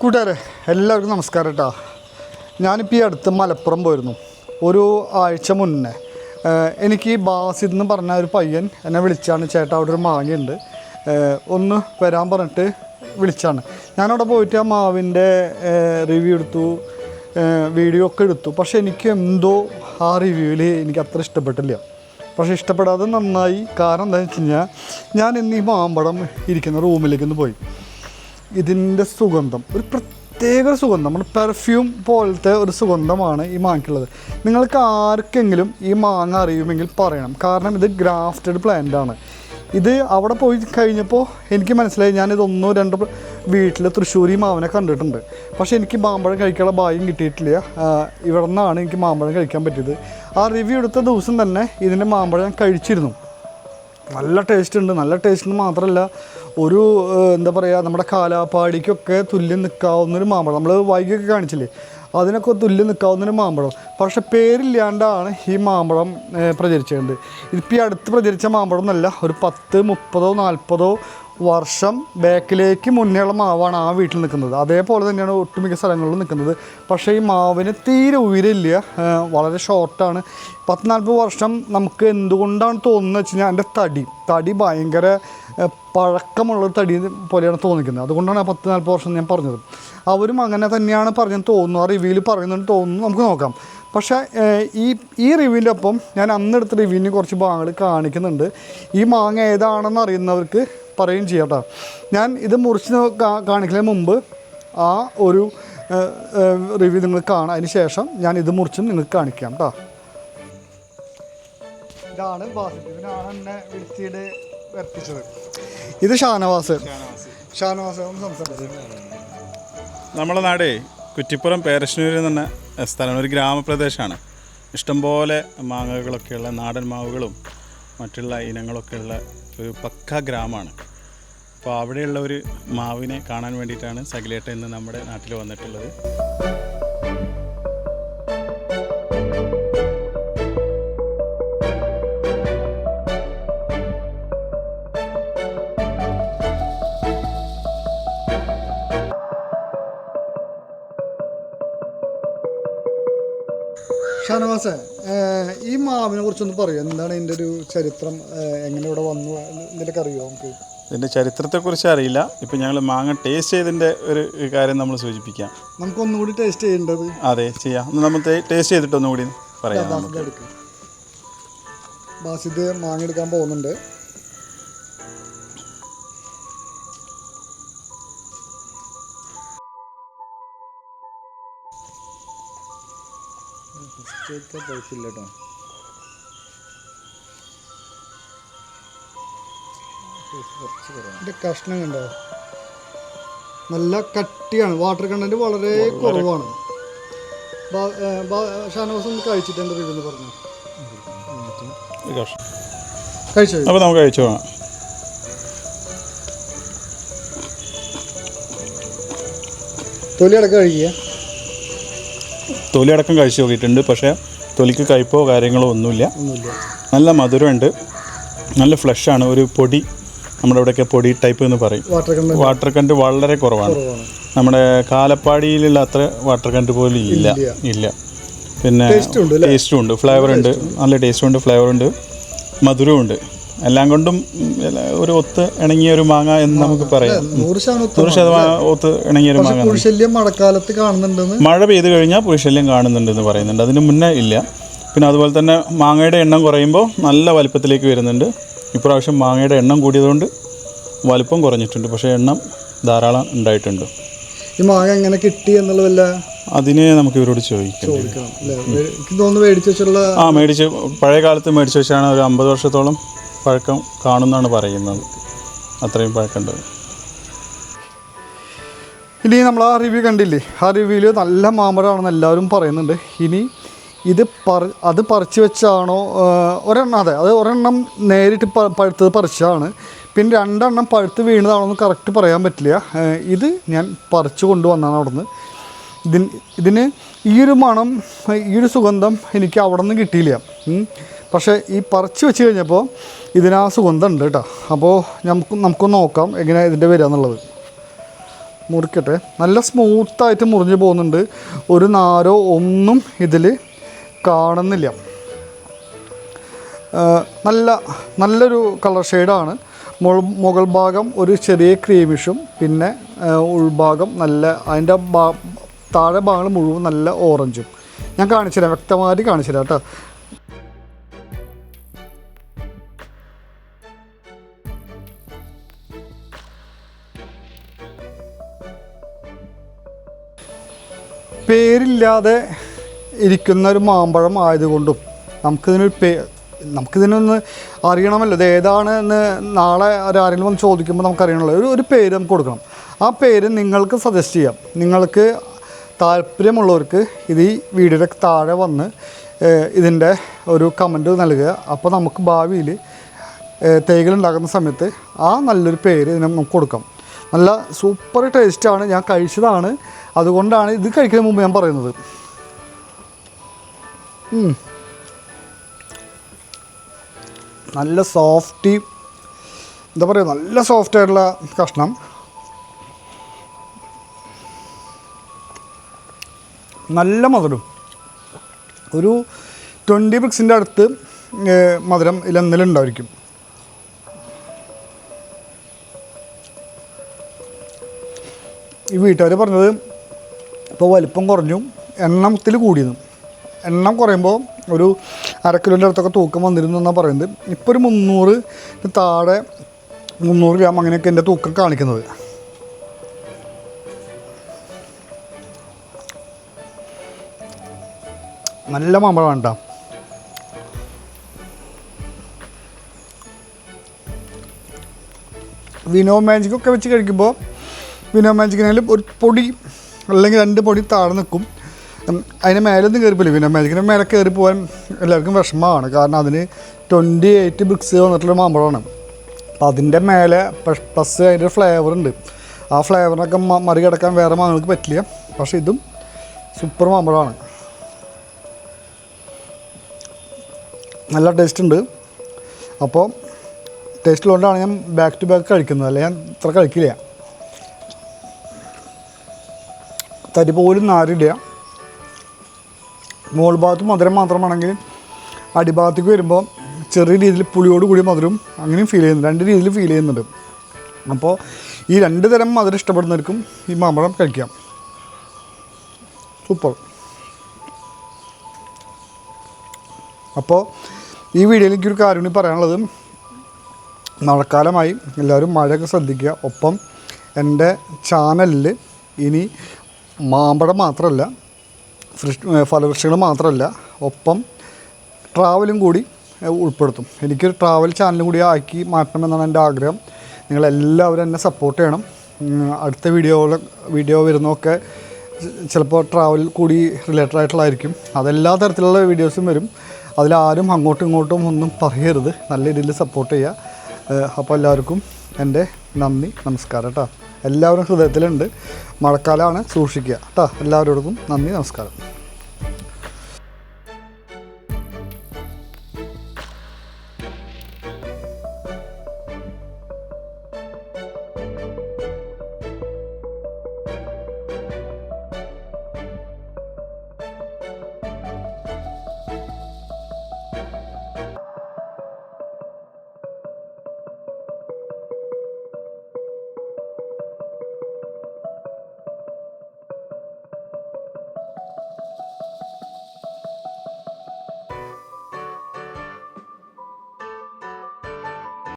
കൂട്ടുകാരെ എല്ലാവർക്കും നമസ്കാരം കേട്ടോ ഞാനിപ്പോൾ ഈ അടുത്ത് മലപ്പുറം പോയിരുന്നു. ഒരു ആഴ്ച മുന്നേ. എനിക്ക് ബാസിദ് എന്ന് പറഞ്ഞ ഒരു പയ്യൻ എന്നെ വിളിച്ചാണ്. ചേട്ടാ അവിടെ ഒരു മാങ്ങയുണ്ട്. ഒന്ന് വരാൻ പറഞ്ഞിട്ട് വിളിച്ചാണ്. ഞാനവിടെ പോയിട്ട് ആ മാവിന്റെ റിവ്യൂ എടുത്തു. വീഡിയോ ഒക്കെ എടുത്തു. പക്ഷേ എനിക്ക് എന്തോ ആ റിവ്യൂവിൽ എനിക്ക് അത്ര ഇഷ്ടപ്പെട്ടില്ല. പക്ഷേ ഇഷ്ടപ്പെടാതെ നന്നായി. കാരണം എന്താണെന്ന് വെച്ച് കഴിഞ്ഞാൽ ഞാൻ ഇന്ന് ഈ മാമ്പടം ഇരിക്കുന്ന റൂമിലേക്ക് ഒന്ന് പോയി. ഇതിന്റെ സുഗന്ധം ഒരു പ്രത്യേക സുഗന്ധം നമ്മുടെ പെർഫ്യൂം പോലത്തെ ഒരു സുഗന്ധമാണ് ഈ മാങ്ങയ്ക്കുള്ളത്. നിങ്ങൾക്ക് ആർക്കെങ്കിലും ഈ മാങ്ങ അറിയുമെങ്കിൽ പറയണം. കാരണം ഇത് ഗ്രാഫ്റ്റഡ് പ്ലാന്റ് ആണ്. ഇത് അവിടെ പോയി കഴിഞ്ഞപ്പോൾ എനിക്ക് മനസ്സിലായി ഞാനിതൊന്നോ രണ്ടോ വീട്ടിൽ തൃശ്ശൂരി മാവിനെ കണ്ടിട്ടുണ്ട്. പക്ഷേ എനിക്ക് മാമ്പഴം കഴിക്കാനുള്ള ഭാഗ്യം കിട്ടിയിട്ടില്ല. ഇവിടെ നിന്നാണ് എനിക്ക് മാമ്പഴം കഴിക്കാൻ പറ്റിയത്. ആ റിവ്യൂ എടുത്ത ദിവസം തന്നെ ഇതിന്റെ മാമ്പഴം കഴിച്ചിരുന്നു. നല്ല ടേസ്റ്റ് ഉണ്ട്. നല്ല ടേസ്റ്റ് മാത്രമല്ല ഒരു എന്താ പറയുക നമ്മുടെ കാലാപ്പാടിക്കൊക്കെ തുല്യം നിൽക്കാവുന്നൊരു മാമ്പഴം. നമ്മൾ വൈകിയൊക്കെ കാണിച്ചില്ലേ? അതിനൊക്കെ തുല്യം നിൽക്കാവുന്നൊരു മാമ്പഴം. പക്ഷേ പേരില്ലാണ്ടാണ് ഈ മാമ്പഴം പ്രചരിച്ചിട്ടുണ്ട് ഇതിപ്പോൾ ഈ അടുത്ത് പ്രചരിച്ച മാമ്പഴം എന്നല്ല ഒരു പത്ത് മുപ്പതോ നാൽപ്പതോ വർഷം ബാക്കിലേക്ക് മുന്നേയുള്ള മാവാണ് ആ വീട്ടിൽ നിൽക്കുന്നത്. അതേപോലെ തന്നെയാണ് ഒട്ടുമിക്ക സ്ഥലങ്ങളിലും നിൽക്കുന്നത്. പക്ഷേ ഈ മാവിന് തീരെ ഉയരമില്ല. വളരെ ഷോർട്ടാണ് പത്ത് നാൽപ്പത് വർഷം നമുക്ക് എന്തുകൊണ്ടാണ് തോന്നുന്നത് വെച്ച് കഴിഞ്ഞാൽ എന്റെ തടി. തടി ഭയങ്കര പഴക്കമുള്ളൊരു തടി പോലെയാണ് തോന്നിക്കുന്നത്. അതുകൊണ്ടാണ് ആ പത്ത് നാൽപ്പത് വർഷം ഞാൻ പറഞ്ഞത്. അവരും അങ്ങനെ തന്നെയാണ് പറഞ്ഞു തോന്നുന്നു. ആ റിവ്യൂവിൽ പറയുന്നുണ്ട് തോന്നുന്നു. നമുക്ക് നോക്കാം. പക്ഷേ ഈ ഈ റിവ്യൂവിന്റെ ഒപ്പം ഞാൻ അന്നെടുത്ത റിവ്യൂവിന് കുറച്ച് ഭാഗങ്ങൾ കാണിക്കുന്നുണ്ട്. ഈ മാങ്ങ ഏതാണെന്ന് അറിയുന്നവർക്ക് പറയുകയും ചെയ്യാം കേട്ടോ. ഞാൻ ഇത് മുറിച്ച് കാണിക്കുന്നതിന് മുമ്പ് ആ ഒരു റിവ്യൂ നിങ്ങൾ കാണാം. അതിന് ശേഷം ഞാൻ ഇത് മുറിച്ചും നിങ്ങൾക്ക് കാണിക്കാം കേട്ടോ. ഇതാണ് എന്നെ വിളിച്ചിട്ട് ഇത് ഷാനവാസ്. ഷാനവാസ് നമ്മുടെ നാടേ കുറ്റിപ്പുറം പേരശ്ശൂർ എന്ന് സ്ഥലമാണ് ഒരു ഗ്രാമപ്രദേശമാണ്. ഇഷ്ടംപോലെ മാങ്ങകളൊക്കെയുള്ള നാടൻ മാവുകളും മറ്റുള്ള ഇനങ്ങളൊക്കെയുള്ള ഒരു പക്ക ഗ്രാമമാണ്. അപ്പോൾ അവിടെയുള്ള ഒരു മാവിനെ കാണാൻ വേണ്ടിയിട്ടാണ് സകിലേട്ട ഇന്ന് നമ്മുടെ നാട്ടിൽ വന്നിട്ടുള്ളത്. ഷാനവാസ് ഈ മാവിനെ കുറിച്ചൊന്ന് പറയൂ. എന്താണ് ഇതിന്റെ ഒരു ചരിത്രം? എങ്ങനെ ഇവിടെ വന്നു? ഇതിലൊക്കെ അറിയുമോ നമുക്ക്? ഇതിന്റെ ചരിത്രത്തെക്കുറിച്ച് അറിയില്ല. ഇപ്പം ഞങ്ങൾ മാങ്ങ ടേസ്റ്റ് ചെയ്തതിന്റെ ഒരു കാര്യം നമ്മൾ സൂചിപ്പിക്കാം. നമുക്ക് ഒന്നുകൂടി ടേസ്റ്റ് ചെയ്യേണ്ടത്? അതെ ചെയ്യാം. ഒന്ന് നമ്മൾ ടേസ്റ്റ് ചെയ്തിട്ട് ഒന്നുകൂടി പറയാം ബാസിദ് മാങ്ങ എടുക്കാൻ പോകുന്നുണ്ട്. കുഴപ്പമില്ല കേട്ടോ ഇതിന്റെ കഷ്ണം കണ്ടോ? നല്ല കട്ടിയാണ്. വാട്ടർ കണ്ടന്റ് വളരെ കുറവാണ്. ഷാനവാസ് ഒന്ന് കഴിച്ചിട്ട് എന്റെ റിവ്യൂ പറഞ്ഞു? കഴിച്ചോ അപ്പോൾ നമുക്ക് കഴിച്ചു പോകാം. തൊലി അടക്കം കഴുകിയ. തൊലി അടക്കം കഴിച്ചു നോക്കിയിട്ടുണ്ട്. പക്ഷേ തൊലിക്ക് കയ്പോ കാര്യങ്ങളോ ഒന്നുമില്ല. നല്ല മധുരമുണ്ട്. നല്ല ഫ്ലഷാണ് ഒരു പൊടി നമ്മുടെ ഇവിടെയൊക്കെ പൊടി ടൈപ്പ് എന്ന് പറയും. വാട്ടർ കണ്ട് വളരെ കുറവാണ്. നമ്മുടെ കാലപ്പാടിയിലുള്ള അത്ര വാട്ടർ കണ്ട് പോലും ഇല്ല. ഇല്ല. പിന്നെ ടേസ്റ്റും ഉണ്ട് ഫ്ലേവർ ഉണ്ട്. നല്ല ടേസ്റ്റും ഉണ്ട്. ഫ്ലേവർ ഉണ്ട്. മധുരവും ഉണ്ട്. എല്ലാം കൊണ്ടും ഒരു ഒത്ത് ഇണങ്ങിയ ഒരു മാങ്ങ എന്ന് നമുക്ക് പറയാം. നൂറ് ശതമാനം ഒത്ത് ഇണങ്ങിയ ഒരു മാങ്ങ. പുരുഷല്യം മഴക്കാലത്ത് കാണുന്നുണ്ടെന്ന്? മഴ പെയ്ത് കഴിഞ്ഞാൽ പുരുഷല്യം കാണുന്നുണ്ടെന്ന് പറയുന്നുണ്ട്. അതിന് മുന്നേ ഇല്ല. പിന്നെ അതുപോലെ തന്നെ മാങ്ങയുടെ എണ്ണം കുറയുമ്പോൾ നല്ല വലിപ്പത്തിലേക്ക് വരുന്നുണ്ട്. ഇപ്രാവശ്യം മാങ്ങയുടെ എണ്ണം കൂടിയതുകൊണ്ട് വലിപ്പം കുറഞ്ഞിട്ടുണ്ട്. പക്ഷേ എണ്ണം ധാരാളം ഉണ്ടായിട്ടുണ്ട്. ഈ മാങ്ങ എങ്ങനെ കിട്ടി എന്നുള്ളതല്ല അതിനെ നമുക്ക് ഇവരോട് ചോദിക്കാം. ആ മേടിച്ച് പഴയ കാലത്ത് മേടിച്ച് വെച്ചാണ് ഒരു അമ്പത് വർഷത്തോളം പഴക്കം കാണുന്നാണ് പറയുന്നത്. അത്രയും പഴക്കമുണ്ട്. ഇനി നമ്മൾ ആ റിവ്യൂ കണ്ടില്ലേ? ആ റിവ്യൂവിൽ നല്ല മാമ്പഴമാണെന്ന് എല്ലാവരും പറയുന്നുണ്ട്. ഇനി ഇത് പറ അത് പറിച്ച് വെച്ചാണോ ഒരെണ്ണം അതെ അത് ഒരെണ്ണം നേരിട്ട് പഴുത്തത് പറിച്ചതാണ്. പിന്നെ രണ്ടെണ്ണം പഴുത്ത് വീണതാണോ എന്ന് കറക്റ്റ് പറയാൻ പറ്റില്ല. ഇത് ഞാൻ പറിച്ചു കൊണ്ടുവന്നാണ് അവിടെ നിന്ന് ഇതിന് ഈ ഒരു മണം ഈ ഒരു സുഗന്ധം എനിക്ക് അവിടെ നിന്ന് കിട്ടിയില്ല. പക്ഷേ ഈ പറിച്ച് വെച്ച് കഴിഞ്ഞപ്പോൾ ഇതിന് സുഗന്ധം ഉണ്ട് കേട്ടോ. അപ്പോൾ നമുക്ക് നമുക്കൊന്ന് നോക്കാം എങ്ങനെ ഇതിന്റെ വരിക എന്നുള്ളത്. മുറിക്കട്ടെ. നല്ല സ്മൂത്തായിട്ട് മുറിഞ്ഞ് പോകുന്നുണ്ട്. ഒരു നാരോ ഒന്നും ഇതിൽ കാണുന്നില്ല. നല്ല നല്ലൊരു കളർ ഷെയ്ഡാണ് മുകൾ ഭാഗം ഒരു ചെറിയ ക്രീമിഷും പിന്നെ ഉൾഭാഗം നല്ല അതിന്റെ താഴെ ഭാഗങ്ങൾ മുഴുവൻ നല്ല ഓറഞ്ചും. ഞാൻ കാണിച്ചു തരാം വ്യക്തമായിട്ട് കാണിച്ചു തരാം കേട്ടോ. പേരില്ലാതെ ഇരിക്കുന്ന ഒരു മാമ്പഴം ആയതുകൊണ്ടും നമുക്കിതിനൊരു പേ നമുക്കിതിനൊന്ന് അറിയണമല്ലോ ഇത് ഏതാണ് എന്ന് നാളെ ആരെങ്കിലും വന്ന് ചോദിക്കുമ്പോൾ നമുക്കറിയണമല്ലോ. ഒരു ഒരു പേര് നമുക്ക് കൊടുക്കണം. ആ പേര് നിങ്ങൾക്ക് സജസ്റ്റ് ചെയ്യാം. നിങ്ങൾക്ക് താല്പര്യമുള്ളവർക്ക് ഇത് ഈ വീഡിയോയുടെ താഴെ വന്ന് ഇതിന്റെ ഒരു കമന്റ് നൽകുക. അപ്പോൾ നമുക്ക് ഭാവിയിൽ തേകൾ ഉണ്ടാക്കുന്ന സമയത്ത് ആ നല്ലൊരു പേര് ഇതിന് നമുക്ക് കൊടുക്കാം. നല്ല സൂപ്പർ ടേസ്റ്റാണ് ഞാൻ കഴിച്ചതാണ്. അതുകൊണ്ടാണ് ഇത് കഴിക്കുന്ന മുമ്പ് ഞാൻ പറയുന്നത്. നല്ല സോഫ്റ്റി എന്താ പറയുക നല്ല സോഫ്റ്റ് ആയിട്ടുള്ള കഷ്ണം. നല്ല മധുരം. ഒരു ട്വന്റി ബ്രിക്സിന്റെ അടുത്ത് മധുരം ഇതിലെന്തെങ്കിലും ഉണ്ടായിരിക്കും. ഈ വീട്ടുകാർ പറഞ്ഞത് ഇപ്പോൾ വലിപ്പം കുറഞ്ഞു എണ്ണത്തിൽ കൂടിയെന്ന്. എണ്ണം കുറയുമ്പോൾ ഒരു അര കിലോന്റെ അടുത്തൊക്കെ തൂക്കം വന്നിരുന്നു എന്നാണ് പറയുന്നത്. ഇപ്പോൾ ഒരു മുന്നൂറ് താഴെ മുന്നൂറ് ഗ്രാം അങ്ങനെയൊക്കെ എന്റെ തൂക്കം കാണിക്കുന്നത്. നല്ല മാമ്പഴം വേണ്ട വിനോ മാജിക്കൊക്കെ വെച്ച് കഴിക്കുമ്പോൾ വിനോ മാജിക്കിനാലും ഒരു പൊടി അല്ലെങ്കിൽ രണ്ട് പൊടി താഴെ നിൽക്കും. അതിന് മേലെ ഒന്നും കയറിപ്പോയില്ല വിനോ മാജിക്കിന് മേലെ കയറി പോകാൻ എല്ലാവർക്കും വിഷമമാണ്. കാരണം അതിന് ട്വന്റി എയ്റ്റ് ബ്രിക്സ് വന്നിട്ടുള്ള മാമ്പഴമാണ്. അപ്പം അതിന്റെ മേലെ പ്ലസ് അതിന്റെ ഫ്ലേവർ ഉണ്ട്. ആ ഫ്ലേവറിനൊക്കെ മറികടക്കാൻ വേറെ മാങ്ങൾക്ക് പറ്റില്ല. പക്ഷേ ഇതും സൂപ്പർ മാമ്പഴമാണ്. നല്ല ടേസ്റ്റ് ഉണ്ട്. അപ്പോൾ ടേസ്റ്റ് ഉള്ളതുകൊണ്ടാണ് ഞാൻ ബാക്ക് ടു ബാക്ക് കഴിക്കുന്നത്. അല്ലെ ഞാൻ ഇത്ര കഴിക്കില്ല. തരി പോലും നാരില്ല. മുകൾ ഭാഗത്ത് മധുരം മാത്രമാണെങ്കിൽ അടിഭാഗത്തേക്ക് വരുമ്പോൾ ചെറിയ രീതിയിൽ പുളിയോട് കൂടി മധുരം അങ്ങനെയും ഫീൽ ചെയ്യുന്നുണ്ട്. രണ്ട് രീതിയിൽ ഫീൽ ചെയ്യുന്നുണ്ട്. അപ്പോൾ ഈ രണ്ട് തരം മധുരം ഇഷ്ടപ്പെടുന്നവർക്കും ഈ മാമ്പഴം കഴിക്കാം. സൂപ്പർ അപ്പോൾ ഈ വീഡിയോയിൽ എനിക്കൊരു കാര്യം പറയാനുള്ളത്. മഴക്കാലമായി എല്ലാവരും മഴയൊക്കെ ശ്രദ്ധിക്കുക. ഒപ്പം എന്റെ ചാനലിൽ ഇനി മാമ്പഴം മാത്രമല്ല ഫലവൃക്ഷങ്ങൾ മാത്രമല്ല ഒപ്പം ട്രാവലും കൂടി ഉൾപ്പെടുത്തും. എനിക്കൊരു ട്രാവൽ ചാനലും കൂടി ആക്കി മാറ്റണമെന്നാണ് എന്റെ ആഗ്രഹം. നിങ്ങളെല്ലാവരും എന്നെ സപ്പോർട്ട് ചെയ്യണം. അടുത്ത വീഡിയോ വീഡിയോ വരുന്നതൊക്കെ ചിലപ്പോൾ ട്രാവൽ കൂടി റിലേറ്റഡ് ആയിട്ടുള്ളതായിരിക്കും അതെല്ലാ തരത്തിലുള്ള വീഡിയോസും വരും. അതിലാരും അങ്ങോട്ടും ഇങ്ങോട്ടും ഒന്നും പറയരുത്. നല്ല രീതിയിൽ സപ്പോർട്ട് ചെയ്യുക അപ്പോൾ എല്ലാവർക്കും എന്റെ നന്ദി നമസ്കാരം കേട്ടോ എല്ലാവരും ഹൃദയത്തിലുണ്ട്. മഴക്കാലമാണ് സൂക്ഷിക്കുക കേട്ടോ എല്ലാവരോടും നന്ദി നമസ്കാരം.